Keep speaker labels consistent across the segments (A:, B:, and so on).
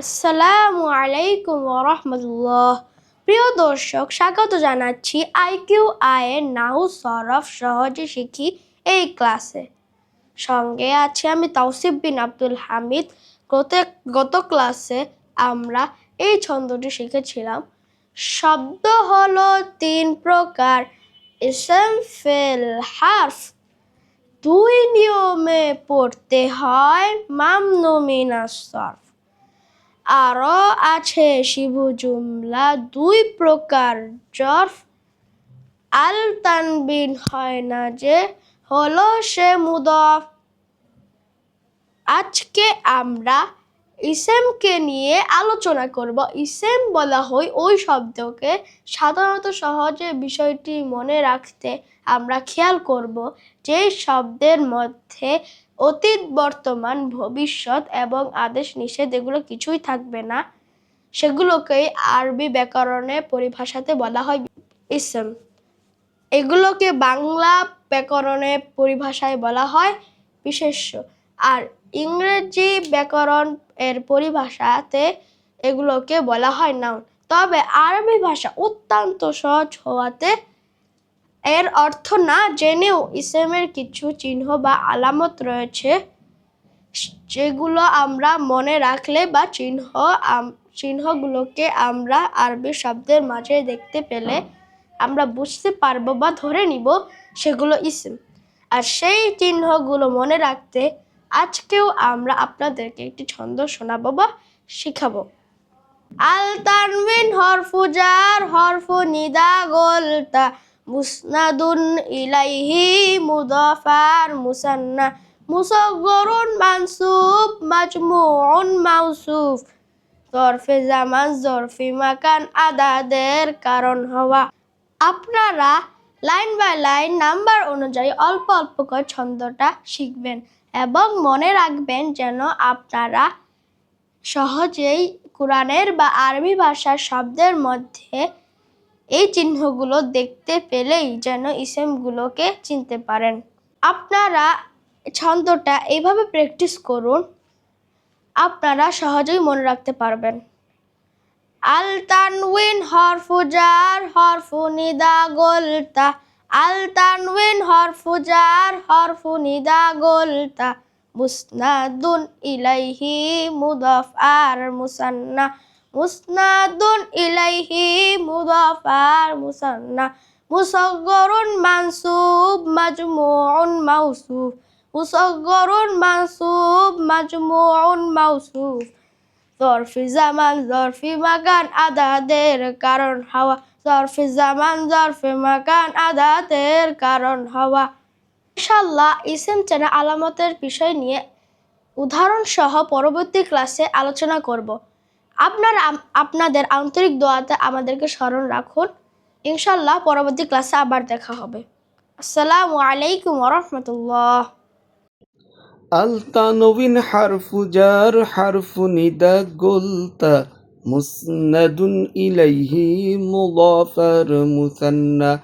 A: আসসালামু আলাইকুম রহমতুল্লাহ প্রিয় দর্শক, স্বাগত জানাচ্ছি আইকিউ আয়ের নাহু সরফ সহজে শিখি এই ক্লাসে। সঙ্গে আছি আমি তৌসিফ বিন আব্দুল হামিদ। গত গত ক্লাসে আমরা এই ছন্দটি শিখেছিলাম। শব্দ হলো তিন প্রকার। ইসম, ফেল, হার্ফ। দুই নিয়মে পড়তে হয় মামনু মিনাস সরফ। আরও আছে শিবু জুমলা, দুই প্রকার জর্ফ। আল তানবিন হয় না যে, হলো সে মুদফ। আজকে আমরা ইসেমকে নিয়ে আলোচনা করব। ইসেম বলা হয় ওই শব্দকে সাধারণত সহজে বিষয়টি মনে রাখতে আমরা খেয়াল করব যে শব্দের মধ্যে অতীত, বর্তমান, ভবিষ্যৎ এবং আদেশ নিষেধ এগুলো কিছুই থাকবে না। সেগুলোকেই আরবি ব্যাকরণে পরিভাষাতে বলা হয় ইসেম। এগুলোকে বাংলা ব্যাকরণে পরিভাষায় বলা হয় বিশেষ্য। আর ইংরেজি ব্যাকরণ এর পরিভাষাতে এগুলোকে বলা হয় নাউন তবে আরবি ভাষা অত্যন্ত সহজ হওয়াতে এর অর্থ না জেনেও ইসেমের কিছু চিহ্ন বা আলামত রয়েছে, যেগুলো আমরা মনে রাখলে বা চিহ্ন চিহ্নগুলোকে আমরা আরবি শব্দের মাঝে দেখতে পেলে আমরা বুঝতে পারব বা ধরে নিব সেগুলো ইসেম। আর সেই চিহ্নগুলো মনে রাখতে আজকেও আমরা আপনাদেরকে একটি ছন্দ শোনাবো বা শিখাবো। আল তানবিন হরফুজার হরফু নিদা গোলতা মুসনাদুন ইলাইহি মুদাফার মুসান্না মুসগরুন মানসুব, মাজমুউন মাউসুফ জরফে জামান, জরফি মাকান, আদাদের কারণ হওয়া। আপনারা লাইন বাই লাইন নাম্বার অনুযায়ী অল্প অল্প করে ছন্দটা শিখবেন। এবং মনে রাখবেন যেন আপনারা সহজেই কোরআনের বা আরবি ভাষার শব্দের মধ্যে এই চিহ্নগুলো দেখতে পেলেই যেন ইসেমগুলোকে চিনতে পারেন। আপনারা ছন্দটা এইভাবে প্র্যাকটিস করুন, আপনারা সহজেই মনে রাখতে পারবেন। আল হরফুজার হরফু নিদা গোলতা। আল তানউইন হরফুজার হরফু নিদা গোলতা মুসনাদুন ইলাইহি মুদাফ আর মুসান্না, মুসনাদুন ইলাইহি মুদাফ আর মুসান্না, মুসগরুন মানসুব মাজমুউন মাউসুফ, মুসগরুন মানসুব মাজমুউন মাউসুফ। জরফি জামান, জরফি মাকান আদাদের কারণ হাওয়া। জরফি জামান, জরফি মাকান আদাদের কারণ হাওয়া। ইনশাল্লাহ ইসেম চেনা আলামতের বিষয় নিয়ে উদাহরণ সহ পরবর্তী ক্লাসে আলোচনা করব। আপনারা আপনাদের আন্তরিক দোয়াতে আমাদেরকে স্মরণ রাখুন। ইনশাল্লাহ পরবর্তী ক্লাসে আবার দেখা হবে। আসসালামু আলাইকুম রহমতুল্লাহ।
B: التنوين حرف جار حرف نداء قلت مسند إليه مضافر مثنى.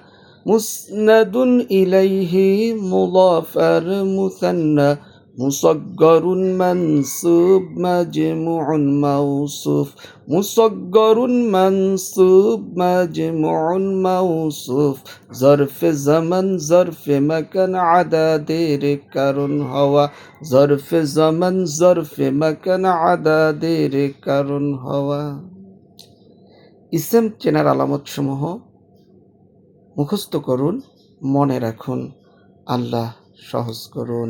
B: مسند إليه مضافر مثنى. مصغر منصوب مجموع موصوف مصغر منصوب مجموع موصوف ظرف زمن ظرف مكان عدد ركر هوا ظرف زمن ظرف مكان عدদের কারণ হওয়া ইসেম চেনার আলামতসমূহ মুখস্থ করুন মনে রাখুন আল্লাহ সহজ করুন